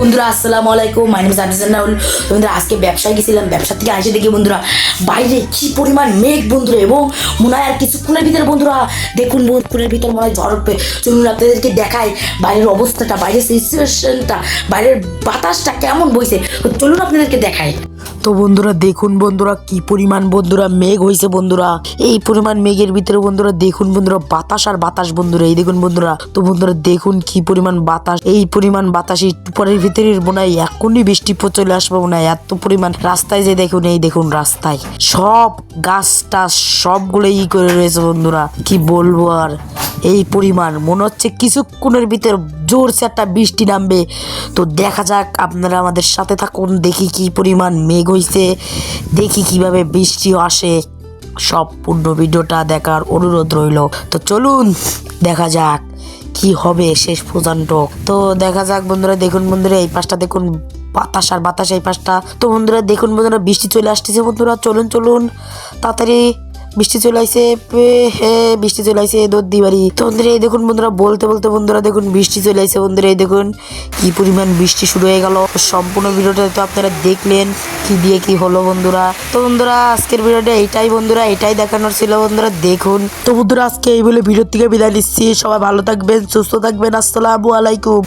বন্ধুরা, আসসালাম আলাইকুম। মাই নেম সাদিসান রাহুল বন্ধুরা, আজকে ব্যবসায় গেছিলাম, ব্যবসা থেকে আসে দেখি বন্ধুরা, বাইরে কি পরিমাণ মেঘ বন্ধুরা, এবং মনে হয় আর কিছুক্ষণের ভিতরে বন্ধুরা, দেখুন বন্ধুক্ষণের ভিতরে মনে হয় ঝড় উঠবে। চলুন আপনাদেরকে দেখায় বাইরের অবস্থাটা, বাইরের সিচুয়েশনটা বাইরের বাতাসটা কেমন বইছে। চলুন আপনাদেরকে দেখাই। তো বন্ধুরা, দেখুন বন্ধুরা, কি পরিমাণ বন্ধুরা মেঘ হয়েছে বন্ধুরা। এই পরিমাণ মেঘের ভিতরে বন্ধুরা, দেখুন বন্ধুরা, বাতাস আর বাতাস বন্ধুরা, এই দেখুন বন্ধুরা। তো বন্ধুরা, দেখুন কি পরিমাণ বাতাস, এই পরিমাণ বাতাস এই পরের ভিতরে হয় এখনই বৃষ্টি চলে আসবে হয়, এত পরিমাণ রাস্তায় যে দেখুন, এই দেখুন রাস্তায়। সব গাছ টাছ সবগুলো ই করে রয়েছে বন্ধুরা, কি বলব আর। এই পরিমাণ। মনে হচ্ছে কিছুক্ষণের ভিতর জোরসে একটা বৃষ্টি নামবে। তো দেখা যাক আপনারা আমাদের সাথে থাকুন, দেখি কি পরিমাণ মেঘ হইছে, দেখি কীভাবে বৃষ্টি আসে। সম্পূর্ণ ভিডিওটা দেখার অনুরোধ রইল। তো চলুন, দেখা যাক কি হবে শেষ পর্যন্ত। তো দেখা যাক বন্ধুরা, দেখুন বন্ধুরা, এই পাশটা দেখুন, বাতাস আর বাতাস এই পাশটা। তো বন্ধুরা, দেখুন বন্ধুরা, বৃষ্টি চলে আসতেছে বন্ধুরা, চলুন চলুন, তাড়াতাড়ি বৃষ্টি চলে হে, বৃষ্টি চলে আইছে দর্দি বাড়ি তো বন্ধুরা, এই দেখুন বন্ধুরা, বলতে বলতে বন্ধুরা, দেখুন বৃষ্টি চলে আইছে বন্ধুরা, এই দেখুন কি পরিমাণ বৃষ্টি শুরু হয়ে গেল। সম্পূর্ণ ভিডিওটা তো আপনারা দেখলেন কি দিয়ে কি হলো বন্ধুরা। তো বন্ধুরা, আজকের ভিডিওটা এইটাই বন্ধুরা, এটাই দেখানোর ছিল বন্ধুরা, দেখুন। তো বন্ধুরা, আজকে এই বলে ভিডিও থেকে বিদায় নিচ্ছি। সবাই ভালো থাকবেন, সুস্থ থাকবেন, আসসালামু আলাইকুম।